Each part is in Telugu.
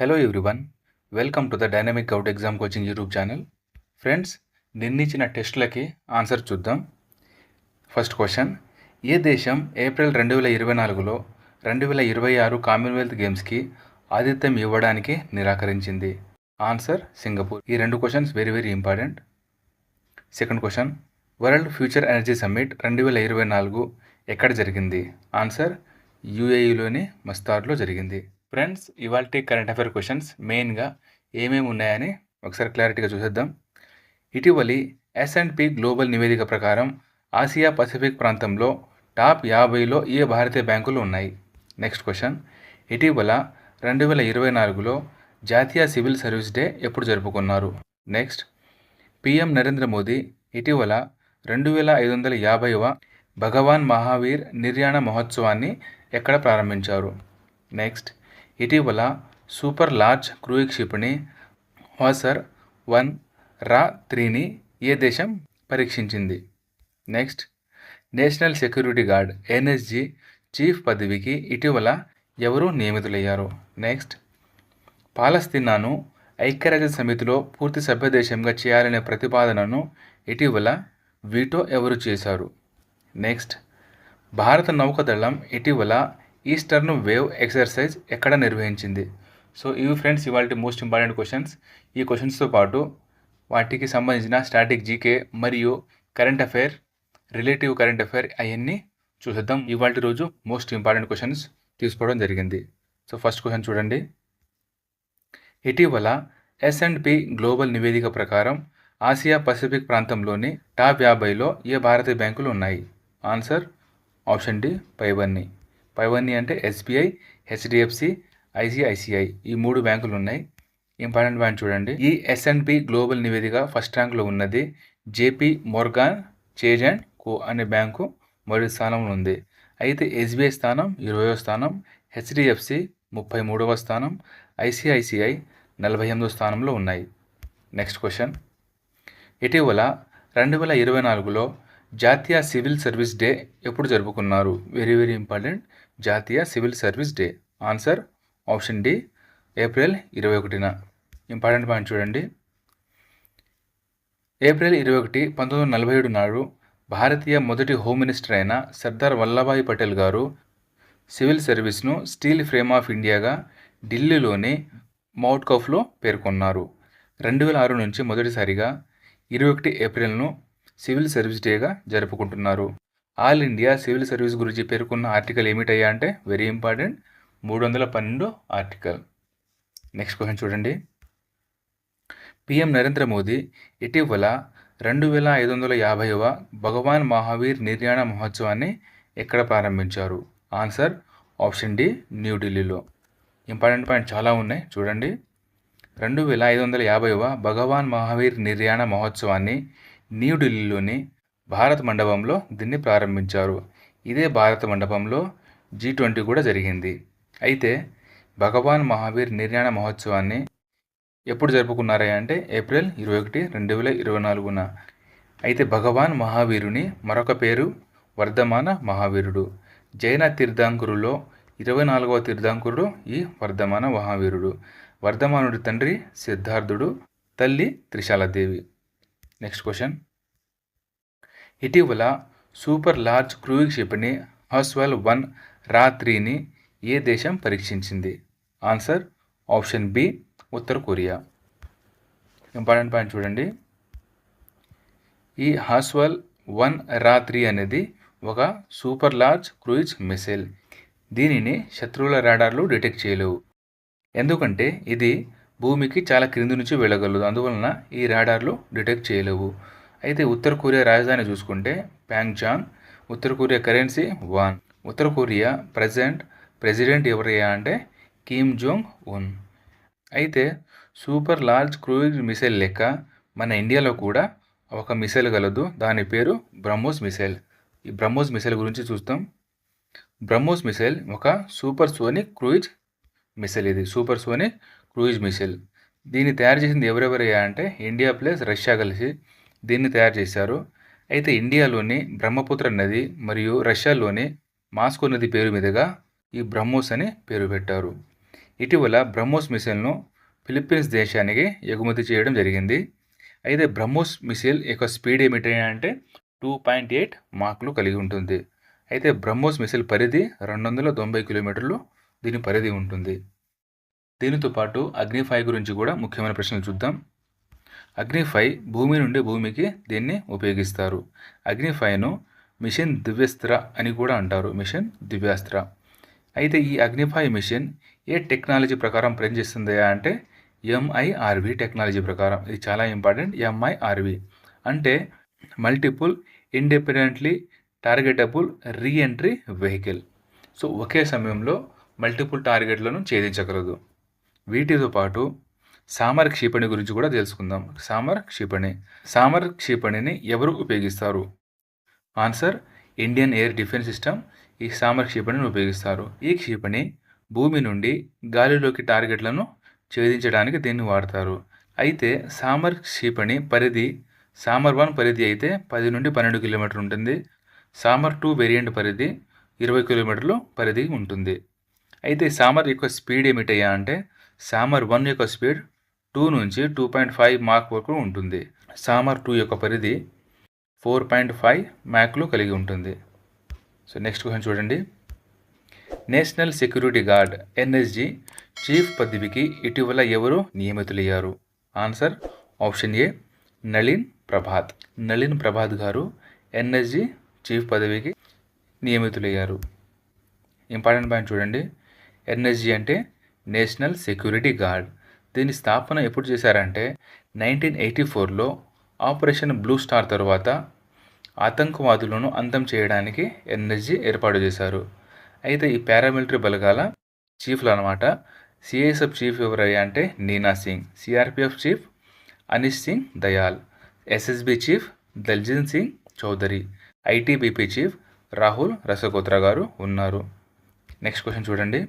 Hello everyone welcome to the dynamic out exam coaching YouTube channel friends నిన్నిచ్చిన టెస్టులకి ఆన్సర్ చూద్దాం. ఫస్ట్ క్వశ్చన్ ఏ దేశం ఏప్రిల్ రెండు వేల ఇరవై నాలుగులో రెండు వేల ఇరవై ఆరు కామన్వెల్త్ గేమ్స్కి ఆతిథ్యం ఇవ్వడానికి నిరాకరించింది? ఆన్సర్ సింగపూర్ ఈ రెండు questions very very important second question world future energy summit రెండు వేల ఇరవై నాలుగు ఎక్కడ జరిగింది? ఆన్సర్ యూఏఈలోని మస్తార్లో జరిగింది. ఫ్రెండ్స్ ఇవాళ కరెంట్ అఫైర్ క్వశ్చన్స్ మెయిన్గా ఏమేమి ఉన్నాయని ఒకసారి క్లారిటీగా చూసేద్దాం. ఇటీవలి ఎస్ అండ్ పి గ్లోబల్ నివేదిక ప్రకారం ఆసియా పసిఫిక్ ప్రాంతంలో టాప్ యాభైలో ఏ భారతీయ బ్యాంకులు ఉన్నాయి? నెక్స్ట్ క్వశ్చన్ ఇటీవల రెండు వేల ఇరవై నాలుగులో జాతీయ సివిల్ సర్వీస్ డే ఎప్పుడు జరుపుకున్నారు? నెక్స్ట్ పిఎం నరేంద్ర మోదీ ఇటీవల రెండు వేల ఐదు వందల యాభైవ భగవాన్ మహావీర్ నిర్యాణ మహోత్సవాన్ని ఎక్కడ ప్రారంభించారు? నెక్స్ట్ ఇటీవల సూపర్ లార్జ్ క్రూయిజ్ క్షిపణి వాసర్ వన్ రా త్రీని ఏ దేశం పరీక్షించింది? Next national security guard NSG chief పదవికి ఇటీవల ఎవరు నియమితులయ్యారు? నెక్స్ట్ పాలస్తీనాను ఐక్యరాజ్య సమితిలో పూర్తి సభ్య దేశంగా చేయాలనే ప్రతిపాదనను ఇటీవల వీటో ఎవరు చేశారు? నెక్స్ట్ భారత నౌకాదళం ఇటీవల ఈస్టర్న్ వేవ్ ఎక్సర్సైజ్ ఎక్కడ నిర్వహించింది? సో ఇవి ఫ్రెండ్స్ ఇవాళ మోస్ట్ ఇంపార్టెంట్ క్వశ్చన్స్. ఈ క్వశ్చన్స్తో పాటు వాటికి సంబంధించిన స్టాటిక్ జీకే మరియు current affair relative current affair అవన్నీ చూసేద్దాం. ఇవాళ రోజు మోస్ట్ ఇంపార్టెంట్ క్వశ్చన్స్ తీసుకోవడం జరిగింది. సో ఫస్ట్ క్వశ్చన్ చూడండి. ఇటీవల ఎస్ అండ్ పి గ్లోబల్ నివేదిక ప్రకారం ఆసియా పసిఫిక్ ప్రాంతంలోని టాప్ యాభైలో ఏ భారతీయ బ్యాంకులు ఉన్నాయి? ఆన్సర్ ఆప్షన్ డి పైవన్నీ పైవన్నీ అంటే ఎస్బీఐ హెచ్డిఎఫ్సి ఐసిఐసిఐ ఈ మూడు బ్యాంకులు ఉన్నాయి ఇంపార్టెంట్ బ్యాంక్ చూడండి. ఈ ఎస్ఎన్పి గ్లోబల్ నివేదిక ఫస్ట్ ర్యాంక్లో ఉన్నది. JP Morgan Chase and co అనే బ్యాంకు మొదటి స్థానంలో ఉంది. అయితే ఎస్బీఐ స్థానం ఇరవయో స్థానం హెచ్డిఎఫ్సి ముప్పై మూడవ స్థానం ఐసిఐసిఐ నలభై ఎనిమిదో స్థానంలో ఉన్నాయి. Next question. ఇటీవల రెండు వేల ఇరవై నాలుగులో జాతీయ సివిల్ సర్వీస్ డే ఎప్పుడు జరుపుకున్నారు? వెరీ వెరీ ఇంపార్టెంట్ జాతీయ civil service day. Answer option D April ఇరవై ఒకటిన. ఇంపార్టెంట్ పాయింట్ చూడండి. ఏప్రిల్ ఇరవై ఒకటి పంతొమ్మిది వందల నలభై ఏడు నాడు భారతీయ మొదటి హోమ్ మినిస్టర్ అయిన సర్దార్ వల్లభాయ్ పటేల్ గారు సివిల్ సర్వీస్ను స్టీల్ ఫ్రేమ్ ఆఫ్ ఇండియాగా ఢిల్లీలోని మౌట్కఫ్లో పేర్కొన్నారు. రెండు వేల ఆరు నుంచి మొదటిసారిగా ఇరవై ఒకటి ఏప్రిల్ను సివిల్ సర్వీస్ డేగా జరుపుకుంటున్నారు. ఆల్ ఇండియా సివిల్ సర్వీస్ గురించి పేర్కొన్న ఆర్టికల్ ఏమిటయ్యా అంటే వెరీ ఇంపార్టెంట్ మూడు వందల పన్నెండు ఆర్టికల్. నెక్స్ట్ క్వశ్చన్ చూడండి. పిఎం నరేంద్ర మోదీ ఇటీవల రెండు వేల ఐదు వందల యాభైవ భగవాన్ మహావీర్ నిర్యాణ మహోత్సవాన్ని ఎక్కడ ప్రారంభించారు? ఆన్సర్ ఆప్షన్ డి న్యూఢిల్లీలో ఇంపార్టెంట్ పాయింట్ చాలా ఉన్నాయి చూడండి. రెండు వేల ఐదు వందల యాభైవ భగవాన్ మహావీర్ నిర్యాణ మహోత్సవాన్ని న్యూఢిల్లీలోని భారత్ మండపంలో దీన్ని ప్రారంభించారు. ఇదే భారత మండపంలో జీ ట్వంటీ కూడా జరిగింది. అయితే భగవాన్ మహావీర్ నిర్యాణ మహోత్సవాన్ని ఎప్పుడు జరుపుకున్నారా అంటే ఏప్రిల్ ఇరవై ఒకటి రెండు వేల ఇరవై నాలుగున. అయితే భగవాన్ మహావీరుని మరొక పేరు వర్ధమాన మహావీరుడు. జైన తీర్థంకురులో ఇరవై నాలుగవ తీర్థంకురుడు ఈ వర్ధమాన మహావీరుడు. వర్ధమానుడి తండ్రి సిద్ధార్థుడు తల్లి త్రిశాలదేవి. నెక్స్ట్ క్వశ్చన్ ఇటీవల సూపర్ లార్జ్ క్రూయింగ్ షిప్ని హాస్వెల్ వన్ రా త్రీని ఏ దేశం పరీక్షించింది? ఆన్సర్ ఆప్షన్ బి ఉత్తర కొరియా. ఇంపార్టెంట్ పాయింట్ చూడండి. ఈ హాస్వెల్ వన్ రా త్రీ అనేది ఒక సూపర్ లార్జ్ క్రూయిజ్ మిసైల్. దీనిని శత్రువుల రాడార్లు డిటెక్ట్ చేయలేవు. ఎందుకంటే ఇది భూమికి చాలా క్రింది నుంచి వెళ్ళగలదు. అందువలన ఈ రాడార్లు డిటెక్ట్ చేయలేవు. అయితే ఉత్తర కొరియా రాజధాని చూసుకుంటే ప్యాంగ్జాంగ్ ఉత్తర కొరియా కరెన్సీ వాన్. ఉత్తర కొరియా ప్రజెంట్ ప్రెసిడెంట్ ఎవరయ్యా అంటే కిమ్ జోంగ్ ఉన్. అయితే సూపర్ లార్జ్ క్రూయిజ్ మిసైల్ లెక్క మన ఇండియాలో కూడా ఒక మిసైల్ కలదు దాని పేరు బ్రహ్మోస్ మిసైల్. ఈ బ్రహ్మోస్ మిసైల్ గురించి చూస్తాం. బ్రహ్మోస్ మిసైల్ ఒక సూపర్ సోనిక్ క్రూయిజ్ మిసైల్ ఇది. సూపర్ సోనిక్ క్రూయిజ్ మిసైల్ దీన్ని తయారు చేసింది ఎవరెవరయ్యా అంటే ఇండియా ప్లస్ రష్యా కలిసి దీన్ని తయారు చేశారు. అయితే ఇండియాలోని బ్రహ్మపుత్ర నది మరియు రష్యాలోని మాస్కో నది పేరు మీదుగా ఈ బ్రహ్మోస్ అని పేరు పెట్టారు. ఇటీవల బ్రహ్మోస్ మిసైల్ను ఫిలిప్పీన్స్ దేశానికి ఎగుమతి చేయడం జరిగింది. అయితే బ్రహ్మోస్ మిసైల్ యొక్క స్పీడ్ ఏమిటి అంటే టూ పాయింట్ ఎయిట్ మార్కులు కలిగి ఉంటుంది. అయితే బ్రహ్మోస్ మిసైల్ పరిధి రెండు వందల తొంభై కిలోమీటర్లు దీని పరిధి ఉంటుంది. దీనితో పాటు అగ్ని ఫైవ్ గురించి కూడా ముఖ్యమైన ప్రశ్నలు చూద్దాం. అగ్ని ఫైవ్ భూమి నుండి భూమికి దీన్ని ఉపయోగిస్తారు? అగ్ని ఫైవ్ను మిషన్ దివ్యస్త్ర అని కూడా అంటారు. మిషన్ దివ్యాస్త్ర. అయితే ఈ అగ్నిఫై మిషన్ ఏ టెక్నాలజీ ప్రకారం పనిచేస్తుంది అంటే ఎంఐఆర్వి టెక్నాలజీ ప్రకారం. ఇది చాలా ఇంపార్టెంట్. ఎంఐఆర్వి అంటే multiple independently targetable reentry vehicle. So ఒకే సమయంలో మల్టిపుల్ టార్గెట్లను ఛేదించగలదు. వీటితో పాటు సామర్ క్షిపణి గురించి కూడా తెలుసుకుందాం. సామర్ క్షిపణి. సామర్ క్షిపణిని ఎవరు ఉపయోగిస్తారు? Answer Indian air defence system ఈ సామర్ క్షిపణిని ఉపయోగిస్తారు. ఈ క్షిపణి భూమి నుండి గాలిలోకి టార్గెట్లను ఛేదించడానికి దీన్ని వాడతారు. అయితే సామర్ క్షిపణి పరిధి సామర్ వన్ పరిధి అయితే పది నుండి పన్నెండు కిలోమీటర్ ఉంటుంది. సామర్ టూ వేరియంట్ పరిధి ఇరవై కిలోమీటర్లు పరిధి ఉంటుంది. అయితే సామర్ యొక్క స్పీడ్ ఏమిటయ్యా అంటే సామర్ వన్ యొక్క స్పీడ్ టూ నుంచి టూ పాయింట్ ఫైవ్ మాక్ వరకు ఉంటుంది. సామర్ టూ యొక్క పరిధి ఫోర్ పాయింట్ ఫైవ్ మ్యాక్లు కలిగి ఉంటుంది. సో నెక్స్ట్ క్వశ్చన్ చూడండి. National security guard NSG chief పదవికి ఇటీవల ఎవరు నియమితులయ్యారు? Answer option A Nalin Prabhat. Nalin Prabhat గారు ఎన్ఎస్జి చీఫ్ పదవికి నియమితులయ్యారు. ఇంపార్టెంట్ పాయింట్ చూడండి. ఎన్ఎస్జి అంటే నేషనల్ సెక్యూరిటీ గార్డ్. దీని స్థాపన ఎప్పుడు చేశారంటే నైన్టీన్ ఎయిటీ ఫోర్లో ఆపరేషన్ బ్లూ స్టార్ తరువాత ఆతంకవాదులను అంతం చేయడానికి ఎన్ఎస్జీ ఏర్పాటు చేశారు. అయితే ఈ పారామిలిటరీ బలగాల చీఫ్లు అనమాట సిఐఎస్ఎఫ్ చీఫ్ ఎవరయ్యా అంటే Nina Singh CRPF chief Anish Singh Dayal SSB chief Daljin Singh Chaudhary ITBP chief Rahul Rasgotra garu ఉన్నారు. నెక్స్ట్ క్వశ్చన్ చూడండి.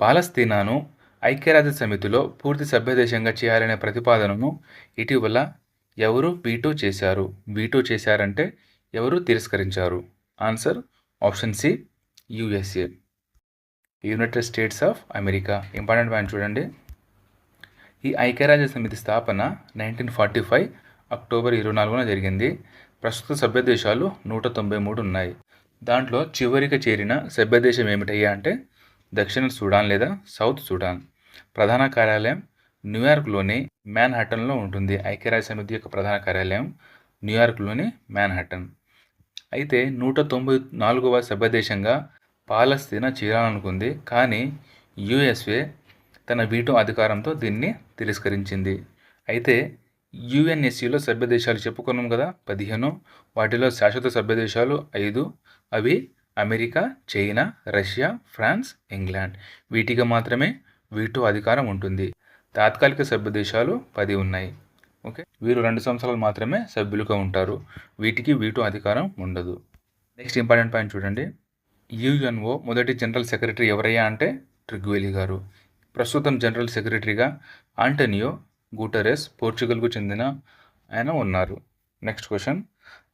పాలస్తీనాను ఐక్యరాజ్య సమితిలో పూర్తి సభ్యదేశంగా చేయాలనే ప్రతిపాదనను ఇటీవల ఎవరు వీటో చేశారు? వీటో చేశారంటే ఎవరు తిరస్కరించారు? Answer option C USA United States of America. Important point చూడండి. ఈ ఐక్యరాజ్య సమితి స్థాపన నైన్టీన్ ఫార్టీ ఫైవ్ అక్టోబర్ ఇరవై నాలుగున జరిగింది. ప్రస్తుత సభ్యదేశాలు నూట తొంభై మూడు ఉన్నాయి. దాంట్లో చివరిగా చేరిన సభ్యదేశం ఏమిటయ్యా అంటే దక్షిణ సూడాన్ లేదా సౌత్ సూడాన్. ప్రధాన కార్యాలయం న్యూయార్క్లోని మ్యాన్హాటన్లో ఉంటుంది. ఐక్యరాజ్య సమితి యొక్క ప్రధాన కార్యాలయం న్యూయార్క్లోని మ్యాన్హాటన్. అయితే నూట తొంభై నాలుగవ సభ్యదేశంగా పాలస్తీనా చేరాలనుకుంది. కానీ యుఎస్ఏ తన వీటో అధికారంతో దీన్ని తిరస్కరించింది. అయితే యుఎన్ఎస్సిలో సభ్యదేశాలు చెప్పుకున్నాం కదా పదిహేను. వాటిలో శాశ్వత సభ్యదేశాలు ఐదు. అవి America China Russia France England. వీటికి మాత్రమే వీటో అధికారం ఉంటుంది. తాత్కాలిక సభ్య దేశాలు పది ఉన్నాయి. ఓకే? వీరు రెండు సంవత్సరాలు మాత్రమే సభ్యులుగా ఉంటారు. వీటికి వీటో అధికారం ఉండదు. నెక్స్ట్ ఇంపార్టెంట్ పాయింట్ చూడండి. యుఎన్ఓ మొదటి జనరల్ సెక్రటరీ ఎవరయ్యా అంటే ట్రిగ్వేలి గారు. ప్రస్తుతం జనరల్ సెక్రటరీగా ఆంటనియో గూటరెస్ పోర్చుగల్కు చెందిన ఆయన ఉన్నారు. Next question.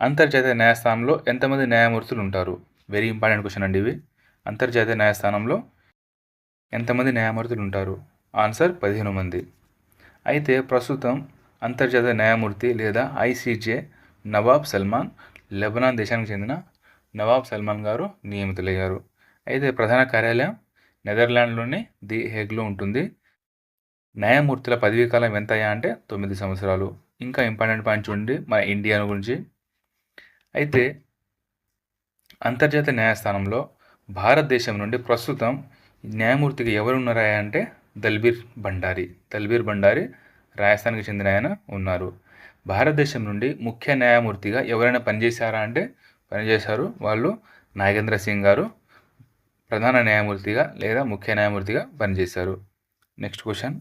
అంతర్జాతీయ న్యాయస్థానంలో ఎంతమంది న్యాయమూర్తులు ఉంటారు? వెరీ ఇంపార్టెంట్ క్వశ్చన్ అండి ఇవి. అంతర్జాతీయ న్యాయస్థానంలో ఎంతమంది న్యాయమూర్తులు ఉంటారు? ఆన్సర్ పదిహేను మంది. అయితే ప్రస్తుతం అంతర్జాతీయ న్యాయమూర్తి లేదా ఐసీజే నవాబ్ సల్మాన్ లెబనాన్ దేశానికి చెందిన నవాబ్ సల్మాన్ గారు నియమితులయ్యారు. అయితే ప్రధాన కార్యాలయం నెదర్లాండ్లోని ది హేగ్లో ఉంటుంది. న్యాయమూర్తుల పదవీ కాలం ఎంత అయ్యా అంటే తొమ్మిది సంవత్సరాలు. ఇంకా ఇంపార్టెంట్ పాయింట్ చూడండి మన ఇండియా గురించి. అయితే అంతర్జాతీయ న్యాయస్థానంలో భారతదేశం నుండి ప్రస్తుతం న్యాయమూర్తిగా ఎవరు ఉన్నారా అంటే దల్బీర్ భండారి. దల్బీర్ భండారి రాజస్థాన్కి చెందిన ఆయన ఉన్నారు. భారతదేశం నుండి ముఖ్య న్యాయమూర్తిగా ఎవరైనా పనిచేశారా అంటే పనిచేశారు వాళ్ళు నాగేంద్ర సింగ్ గారు ప్రధాన న్యాయమూర్తిగా లేదా ముఖ్య న్యాయమూర్తిగా పనిచేశారు. Next question.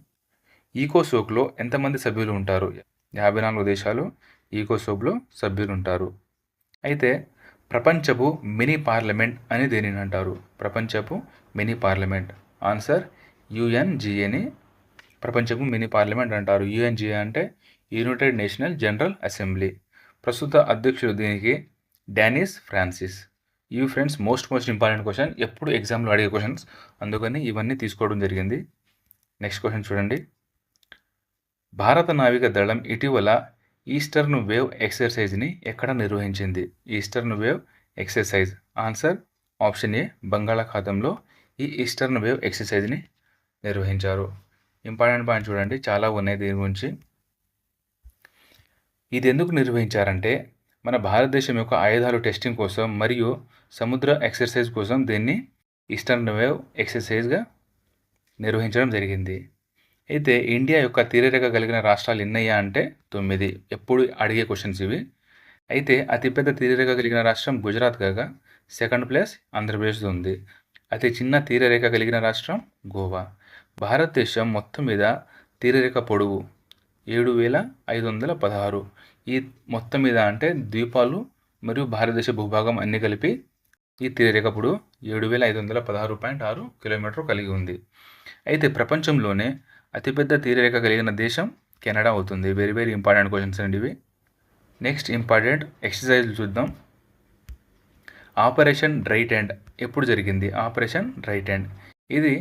ఈకోసోక్లో ఎంతమంది సభ్యులు ఉంటారు? యాభై నాలుగు దేశాలు ఈకోసోక్లో సభ్యులు ఉంటారు. అయితే ప్రపంచపు మినీ పార్లమెంట్ అని దేనిని అంటారు. ప్రపంచపు మినీ పార్లమెంట్. ఆన్సర్ యుఎన్జిఏని ప్రపంచపు మినీ పార్లమెంట్ అంటారు. యుఎన్జిఏ అంటే యునైటెడ్ నేషనల్ జనరల్ అసెంబ్లీ. ప్రస్తుత అధ్యక్షుడు దీనికి డానిస్ ఫ్రాన్సిస్. ఇవి friends most most important question. ఎప్పుడు ఎగ్జామ్లో అడిగే క్వశ్చన్స్. అందుకని ఇవన్నీ తీసుకోవడం జరిగింది. నెక్స్ట్ క్వశ్చన్ చూడండి. భారత నావిక దళం ఇటీవల ఈస్టర్న్ వేవ్ ఎక్సర్సైజ్ని ఎక్కడ నిర్వహించింది? Eastern wave exercise. Answer option A బంగాళాఖాతంలో ఈ ఈస్టర్న్ వేవ్ ఎక్సర్సైజ్ని నిర్వహించారు. ఇంపార్టెంట్ పాయింట్ చూడండి చాలా ఉన్నాయి దీని గురించి. ఇది ఎందుకు నిర్వహించారంటే మన భారతదేశం యొక్క ఆయుధాలు టెస్టింగ్ కోసం మరియు సముద్ర ఎక్సర్సైజ్ కోసం దీన్ని ఈస్టర్న్ వేవ్ ఎక్సర్సైజ్గా నిర్వహించడం జరిగింది. అయితే ఇండియా యొక్క తీరరేఖ కలిగిన రాష్ట్రాలు ఎన్నయ్యా అంటే తొమ్మిది. ఎప్పుడు అడిగే క్వశ్చన్స్ ఇవి. అయితే అతిపెద్ద తీరరేఖ కలిగిన రాష్ట్రం గుజరాత్ కాగా సెకండ్ ప్లేస్ ఆంధ్రప్రదేశ్ ఉంది. అతి చిన్న తీరరేఖ కలిగిన రాష్ట్రం గోవా. భారతదేశం మొత్తం మీద తీరరేఖ పొడవు ఏడు వేల ఐదు వందల పదహారు. ఈ మొత్తం మీద అంటే ద్వీపాలు మరియు భారతదేశ భూభాగం అన్ని కలిపి ఈ తీరరేఖ పొడవు ఏడు వేల ఐదు వందల పదహారు పాయింట్ ఆరు కిలోమీటర్ కలిగి ఉంది. అయితే ప్రపంచంలోనే అతిపెద్ద తీరరేఖ కలిగిన దేశం కెనడా అవుతుంది. వెరీ వెరీ ఇంపార్టెంట్ క్వశ్చన్స్ అండి ఇవి. నెక్స్ట్ ఇంపార్టెంట్ ఎక్సర్సైజ్ చూద్దాం. ఆపరేషన్ రైట్ హ్యాండ్ ఎప్పుడు జరిగింది? ఆపరేషన్ రైట్ హ్యాండ్ ఇది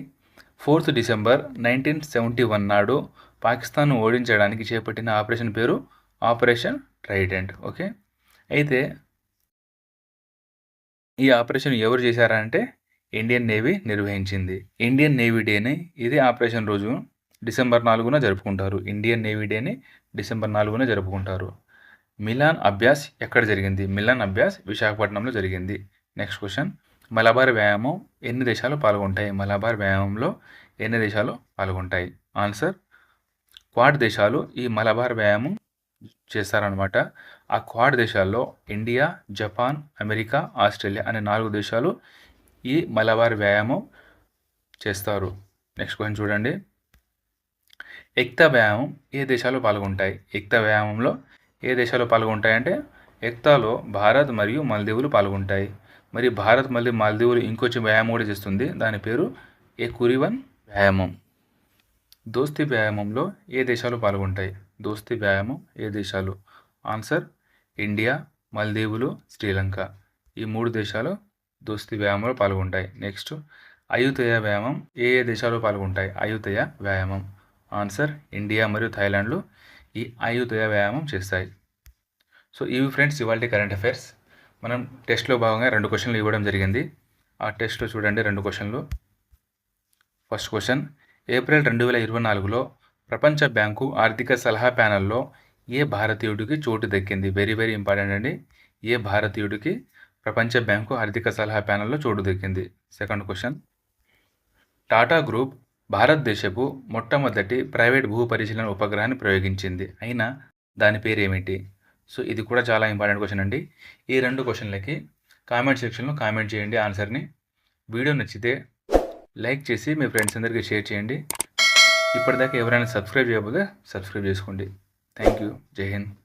fourth December nineteen seventy one నాడు పాకిస్తాన్ను ఓడించడానికి చేపట్టిన ఆపరేషన్ పేరు ఆపరేషన్ రైట్ హ్యాండ్ ఓకే అయితే ఈ ఆపరేషన్ ఎవరు చేశారంటే ఇండియన్ నేవీ నిర్వహించింది. ఇండియన్ నేవీ డేని ఇది ఆపరేషన్ రోజు. డిసెంబర్ నాలుగున జరుపుకుంటారు. ఇండియన్ నేవీ డేని డిసెంబర్ నాలుగున జరుపుకుంటారు. మిలాన్ అభ్యాస్ ఎక్కడ జరిగింది? మిలాన్ అభ్యాస్ విశాఖపట్నంలో జరిగింది. Next question. మలబార్ వ్యాయామం ఎన్ని దేశాలు పాల్గొంటాయి? మలబార్ వ్యాయామంలో ఎన్ని దేశాలు పాల్గొంటాయి? ఆన్సర్. క్వాడ్ దేశాలు ఈ మలబార్ వ్యాయామం చేస్తారనమాట ఆ క్వాడ్ దేశాల్లో ఇండియా జపాన్ అమెరికా ఆస్ట్రేలియా అనే నాలుగు దేశాలు ఈ మలబార్ వ్యాయామం చేస్తారు. నెక్స్ట్ క్వశ్చన్ చూడండి. ఎక్త వ్యాయామం ఏ దేశాలు పాల్గొంటాయి? ఎక్త వ్యాయామంలో ఏ దేశాలు పాల్గొంటాయంటే ఎక్తాలో భారత్ మరియు మల్దీవులు పాల్గొంటాయి. మరి భారత్ మళ్ళీ మాల్దీవులు ఇంకొంచెం వ్యాయామం కూడా చేస్తుంది. దాని పేరు ఏ కురివన్ వ్యాయామం. దోస్తి వ్యాయామంలో ఏ దేశాలు పాల్గొంటాయి? దోస్తి వ్యాయామం ఏ దేశాలు ఆన్సర్ ఇండియా మల్దీవులు శ్రీలంక. ఈ మూడు దేశాలు దోస్తి వ్యాయామంలో పాల్గొంటాయి. నెక్స్ట్ అయుతయ వ్యాయామం ఏ ఏ దేశాలు పాల్గొంటాయి? అయుతయ వ్యాయామం. ఆన్సర్ ఇండియా మరియు థాయిలాండ్లో ఈ ఆయుధయ వ్యాయామం చేస్తాయి. సో ఇవి ఫ్రెండ్స్ ఇవాళ కరెంట్ అఫైర్స్ మనం టెస్ట్లో భాగంగా రెండు క్వశ్చన్లు ఇవ్వడం జరిగింది. ఆ టెస్ట్లో చూడండి రెండు క్వశ్చన్లు. ఫస్ట్ క్వశ్చన్ ఏప్రిల్ రెండు వేల ఇరవై నాలుగులో ప్రపంచ బ్యాంకు ఆర్థిక సలహా ప్యానెల్లో ఏ భారతీయుడికి చోటు దక్కింది? వెరీ వెరీ ఇంపార్టెంట్ అండి. ఏ భారతీయుడికి ప్రపంచ బ్యాంకు ఆర్థిక సలహా ప్యానెల్లో చోటు దక్కింది? సెకండ్ క్వశ్చన్ టాటా గ్రూప్ భారతదేశపు మొట్టమొదటి ప్రైవేట్ భూ పరిశీలన ఉపగ్రహాన్ని ప్రయోగించింది. అయినా దాని పేరు ఏమిటి సో ఇది కూడా చాలా ఇంపార్టెంట్ క్వశ్చన్ అండి. ఈ రెండు క్వశ్చన్లకి కామెంట్ సెక్షన్లో కామెంట్ చేయండి ఆన్సర్ని. వీడియో నచ్చితే లైక్ చేసి మీ ఫ్రెండ్స్ అందరికీ షేర్ చేయండి. ఇప్పటిదాకా ఎవరైనా సబ్స్క్రైబ్ చేయకపోతే సబ్స్క్రైబ్ చేసుకోండి. Thank you. జై హింద్.